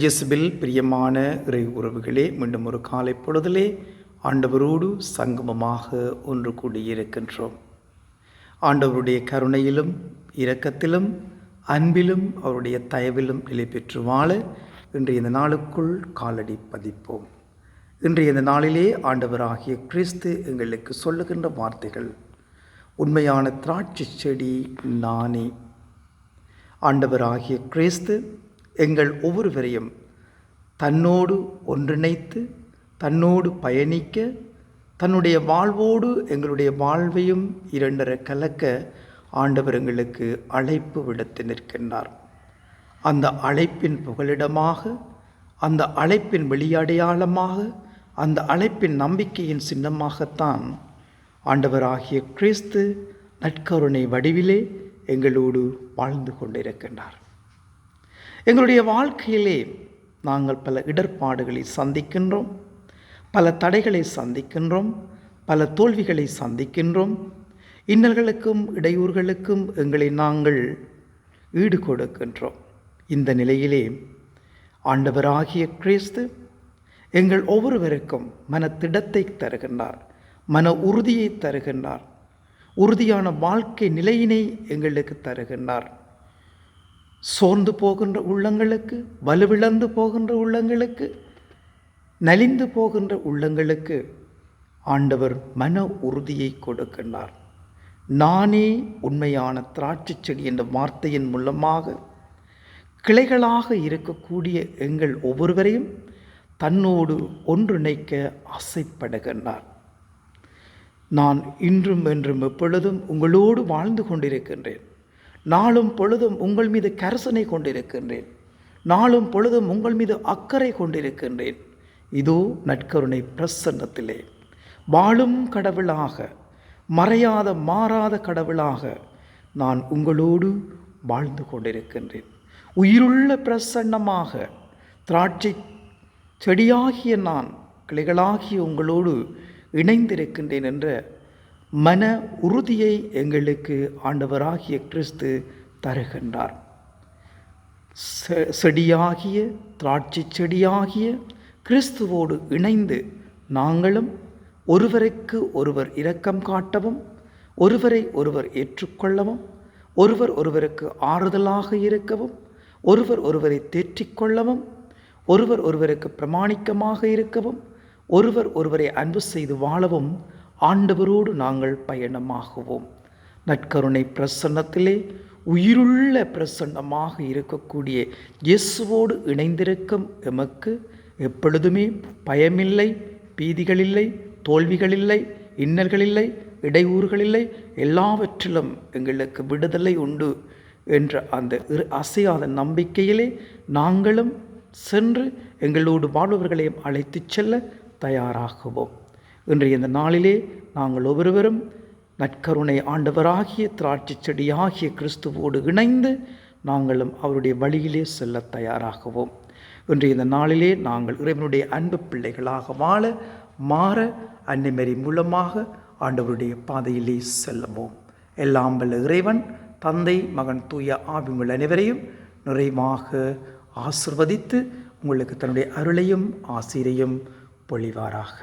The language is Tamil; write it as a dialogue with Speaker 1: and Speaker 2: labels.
Speaker 1: ஜெஸ்பில் பிரியமான இறை உறவுகளே மீண்டும் ஒரு காலை பொழுதிலே ஆண்டவரோடு சங்கமமாக ஒன்று கூடியிருக்கின்றோம் ஆண்டவருடைய கருணையிலும் இரக்கத்திலும் அன்பிலும் அவருடைய தயவிலும் நிலை பெற்று வாழ இன்றைய இந்த நாளுக்குள் காலடி பதிப்போம். இன்றைய இந்த நாளிலே ஆண்டவராகிய கிறிஸ்து எங்களுக்கு சொல்லுகின்ற வார்த்தைகள் உண்மையான திராட்சை செடி நானே. ஆண்டவராகிய கிறிஸ்து எங்கள் ஒவ்வொருவரையும் தன்னோடு ஒன்றிணைத்து தன்னோடு பயணிக்க தன்னுடைய வாழ்வோடு எங்களுடைய வாழ்வையும் இரண்டரை கலக்க ஆண்டவர் எங்களுக்கு அழைப்பு விடுத்து நிற்கின்றார். அந்த அழைப்பின் புகலிடமாக அந்த அழைப்பின் வெளியடையாளமாக அந்த அழைப்பின் நம்பிக்கையின் சின்னமாகத்தான் ஆண்டவராகிய கிறிஸ்து நற்கருணை வடிவிலே எங்களோடு வாழ்ந்து கொண்டிருக்கின்றார். எங்களுடைய வாழ்க்கையிலே நாங்கள் பல இடர்பாடுகளை சந்திக்கின்றோம் பல தடைகளை சந்திக்கின்றோம் பல தோல்விகளை சந்திக்கின்றோம். இன்னல்களுக்கும் இடையூறுகளுக்கும் எங்களை நாங்கள் ஈடு கொடுக்கின்றோம். இந்த நிலையிலே ஆண்டவராகிய கிறிஸ்து எங்கள் ஒவ்வொருவருக்கும் மனத்திடத்தை தருகின்றார் மன உறுதியை தருகின்றார் உறுதியான வாழ்க்கை நிலையினை எங்களுக்கு தருகின்றார். சோர்ந்து போகின்ற உள்ளங்களுக்கு வலுவிழந்து போகின்ற உள்ளங்களுக்கு நலிந்து போகின்ற உள்ளங்களுக்கு ஆண்டவர் மன உறுதியை கொடுக்கின்றார். நானே உண்மையான திராட்சை செடி என்ற வார்த்தையின் மூலமாக கிளைகளாக இருக்கக்கூடிய எங்கள் ஒவ்வொருவரையும் தன்னோடு ஒன்றிணைக்க ஆசைப்படுகின்றார். நான் இன்றும் என்றும் எப்பொழுதும் உங்களோடு வாழ்ந்து கொண்டிருக்கின்றேன். நாளும் பொழுதும் உங்கள் மீது கரசனை கொண்டிருக்கின்றேன். நாளும் பொழுதும் உங்கள் மீது அக்கறை கொண்டிருக்கின்றேன். இதோ நற்கருணை பிரசன்னத்திலே. வாழும் கடவுளாக மறையாத மாறாத கடவுளாக நான் உங்களோடு வாழ்ந்து கொண்டிருக்கின்றேன். உயிருள்ள பிரசன்னமாக திராட்சை செடியாகிய நான் கிளைகளாகிய உங்களோடு இணைந்திருக்கின்றேன் என்ற மன உறுதியை எங்களுக்கு ஆண்டவராகிய கிறிஸ்து தருகின்றார். செடியாகிய திராட்சை செடியாகிய கிறிஸ்துவோடு இணைந்து நாங்களும் ஒருவருக்கு ஒருவர் இரக்கம் காட்டவும் ஒருவரை ஒருவர் ஏற்றுக்கொள்ளவும் ஒருவர் ஒருவருக்கு ஆறுதலாக இருக்கவும் ஒருவர் ஒருவரை தேற்றிக்கொள்ளவும் ஒருவர் ஒருவருக்கு பிரமாணிக்கமாக இருக்கவும் ஒருவர் ஒருவரை அன்பு செய்து வாழவும் ஆண்டவரோடு நாங்கள் பயணமாகுவோம். நற்கருணை பிரசன்னத்திலே உயிருள்ள பிரசன்னமாக இருக்கக்கூடிய இயேசுவோடு இணைந்திருக்கும் எமக்கு எப்பொழுதுமே பயமில்லை பீதிகளில்லை தோல்விகளில்லை இன்னல்களில்லை இடையூறுகளில்லை எல்லாவற்றிலும் எங்களுக்கு விடுதலை உண்டு என்ற அந்த அசையாத நம்பிக்கையிலே நாங்களும் சென்று எங்களோடு வாழ்பவர்களையும் அழைத்துச் செல்ல தயாராகுவோம். இன்றைய இந்த நாளிலே நாங்கள் ஒவ்வொருவரும் நற்கருணை ஆண்டவராகிய திராட்சை செடியாகிய கிறிஸ்துவோடு இணைந்து நாங்களும் அவருடைய வழியிலே செல்ல தயாராகவோம். இன்றைய இந்த நாளிலே நாங்கள் இறைவனுடைய அன்பு பிள்ளைகளாக வாழ மாற அன்னைமரி மூலமாக ஆண்டவருடைய பாதையிலே செல்லுவோம். எல்லாம் வல்ல இறைவன் தந்தை மகன் தூய ஆவிமுள்ள அனைவரையும் நிறைவாக ஆசிர்வதித்து உங்களுக்கு தன்னுடைய அருளையும் ஆசிரியையும் பொழிவாராக.